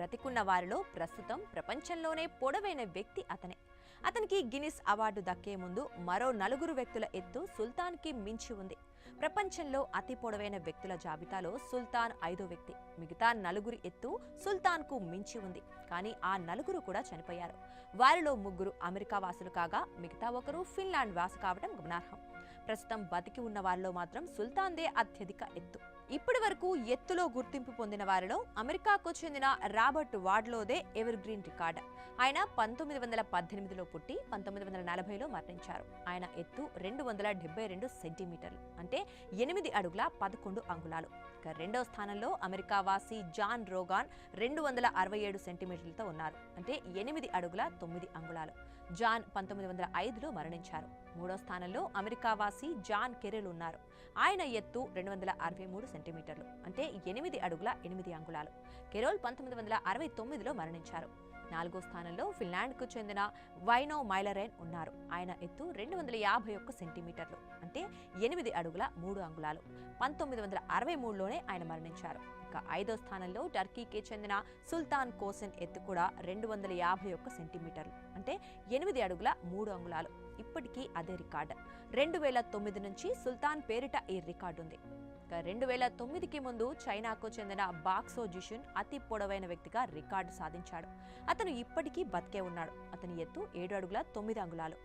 బ్రతికున్న వారిలో ప్రస్తుతం ప్రపంచంలోనే పొడవైన వ్యక్తి అతనే. అతనికి గిన్నిస్ అవార్డు దక్కే ముందు మరో నలుగురు వ్యక్తుల ఎత్తు సుల్తాన్కి మించి ఉంది. ప్రపంచంలో అతి పొడవైన వ్యక్తుల జాబితాలో సుల్తాన్ ఐదో వ్యక్తి. మిగతా నలుగురి ఎత్తు సుల్తాన్కు మించి ఉంది. కానీ ఆ నలుగురు కూడా చనిపోయారు. వారిలో ముగ్గురు అమెరికా వాసులు కాగా మిగతా ఒకరు ఫిన్లాండ్ వాసు కావడం గమనార్హం. ప్రస్తుతం బతికి ఉన్న వారిలో మాత్రం సుల్తాన్దే అత్యధిక ఎత్తు. ఇప్పటి వరకు ఎత్తులో గుర్తింపు పొందిన వారిలో అమెరికాకు చెందిన రాబర్ట్ వార్డ్లోదే ఎవర్ గ్రీన్ రికార్డ్. ఆయన పంతొమ్మిది వందల పద్దెనిమిదిలో పుట్టి పంతొమ్మిది వందల నలభైలో మరణించారు. ఆయన ఎత్తు రెండు వందల డెబ్బై రెండు సెంటీమీటర్లు అంటే ఎనిమిది అడుగుల పదకొండు అంగుళాలు. ఇక రెండో స్థానంలో అమెరికా వాసి జాన్ రోగాన్ రెండు వందల అరవై ఏడు సెంటీమీటర్లతో ఉన్నారు అంటే ఎనిమిది అడుగుల తొమ్మిది అంగుళాలు. జాన్ పంతొమ్మిది వందల ఐదులో మరణించారు. మూడో స్థానంలో అమెరికా వాసి జాన్ కెరెల్ ఉన్నారు. ఆయన ఎత్తు రెండు వందల అరవై మూడు సెంటీమీటర్లు అంటే ఎనిమిది అడుగుల ఎనిమిది అంగుళాలు. కెరోల్ పంతొమ్మిది వందల అరవై తొమ్మిదిలో మరణించారు. నాలుగో స్థానంలో ఫిన్లాండ్కు చెందిన వైనో మైలరైన్ ఉన్నారు. ఆయన ఎత్తు రెండు వందల యాభై ఒక్క సెంటీమీటర్లు అంటే ఎనిమిది అడుగుల మూడు అంగుళాలు. పంతొమ్మిది వందల అరవై మూడులోనే ఆయన మరణించారు. ఇక ఐదో స్థానంలో టర్కీకి చెందిన సుల్తాన్ కోసెన్ ఎత్తు కూడా రెండు వందల యాభై ఒక్క సెంటీమీటర్లు అంటే ఎనిమిది అడుగుల మూడు అంగుళాలు. ఇప్పటికీ అదే రికార్డు. రెండు వేల తొమ్మిది నుంచి సుల్తాన్ పేరిట ఈ రికార్డు ఉంది. రెండు వేల తొమ్మిదికి ముందు చైనాకు చెందిన బాక్సో జిషున్ అతి పొడవైన వ్యక్తిగా రికార్డు సాధించాడు. అతను ఇప్పటికీ బతికే ఉన్నాడు. అతని ఎత్తు ఏడు అడుగుల తొమ్మిది అంగుళాలు.